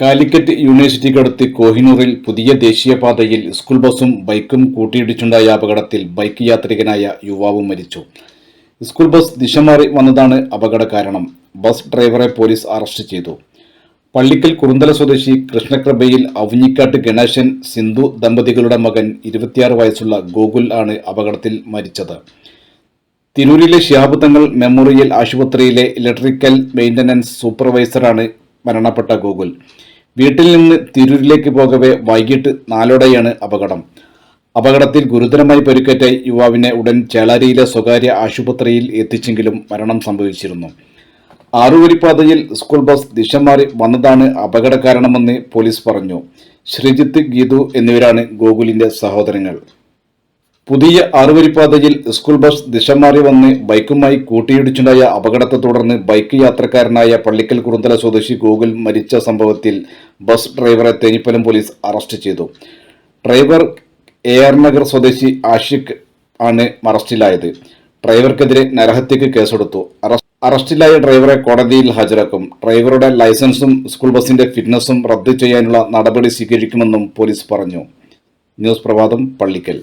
കാലിക്കറ്റ് യൂണിവേഴ്സിറ്റിക്കടുത്ത് കോഹിനൂറിൽ പുതിയ ദേശീയപാതയിൽ സ്കൂൾ ബസും ബൈക്കും കൂട്ടിയിടിച്ചുണ്ടായ അപകടത്തിൽ ബൈക്ക് യാത്രികനായ യുവാവ് മരിച്ചു. സ്കൂൾ ബസ് ദിശ മാറി വന്നതാണ് അപകട കാരണം. ബസ് ഡ്രൈവറെ പോലീസ് അറസ്റ്റ് ചെയ്തു. പള്ളിക്കൽ കുറുന്തല സ്വദേശി കൃഷ്ണകൃപയിൽ അവഞ്ഞിക്കാട്ട് ഗണേശൻ സിന്ധു ദമ്പതികളുടെ മകൻ ഇരുപത്തിയാറ് വയസ്സുള്ള ഗോകുൽ ആണ് അപകടത്തിൽ മരിച്ചത്. തിരൂരിലെ ശിഹാബ് തങ്ങൾ മെമ്മോറിയൽ ആശുപത്രിയിലെ ഇലക്ട്രിക്കൽ മെയിന്റനൻസ് സൂപ്പർവൈസറാണ് മരണപ്പെട്ട ഗോകുൽ വീട്ടിൽ നിന്ന് തിരൂരിലേക്ക് പോകവെ വൈകിട്ട് നാലോടെയാണ് അപകടം. അപകടത്തിൽ ഗുരുതരമായി പരിക്കേറ്റ യുവാവിനെ ഉടൻ ചേളാരിയിലെ സ്വകാര്യ ആശുപത്രിയിൽ എത്തിച്ചെങ്കിലും മരണം സംഭവിച്ചിരുന്നു. ആറുവരിപ്പാതയിൽ സ്കൂൾ ബസ് ദിശ മാറി വന്നതാണ് അപകട കാരണമെന്ന് പോലീസ് പറഞ്ഞു. ശ്രീജിത്ത് ഗീതു എന്നിവരാണ് ഗോകുലിന്റെ സഹോദരങ്ങൾ. പുതിയ ആറുവരിപ്പാതയിൽ സ്കൂൾ ബസ് ദിശ മാറി വന്ന് ബൈക്കുമായി കൂട്ടിയിടിച്ചുണ്ടായ അപകടത്തെ തുടർന്ന് ബൈക്ക് യാത്രക്കാരനായ പള്ളിക്കൽ കുറുന്തല സ്വദേശി ഗോകുൽ മരിച്ച സംഭവത്തിൽ ബസ് ഡ്രൈവറെ തേനിപ്പലം പോലീസ് അറസ്റ്റ് ചെയ്തു. ഡ്രൈവർ എ ആർ നഗർ സ്വദേശി ആഷിഖ് ആണ് അറസ്റ്റിലായത് ഡ്രൈവർക്കെതിരെ നരഹത്യക്ക് കേസെടുത്തു. അറസ്റ്റ് അറസ്റ്റിലായ ഡ്രൈവറെ കോടതിയിൽ ഹാജരാക്കും. ഡ്രൈവറുടെ ലൈസൻസും സ്കൂൾ ബസിന്റെ ഫിറ്റ്നസും റദ്ദു ചെയ്യാനുള്ള നടപടി സ്വീകരിക്കുമെന്നും പോലീസ് പറഞ്ഞു. ന്യൂസ് പ്രഭാതം പള്ളിക്കൽ.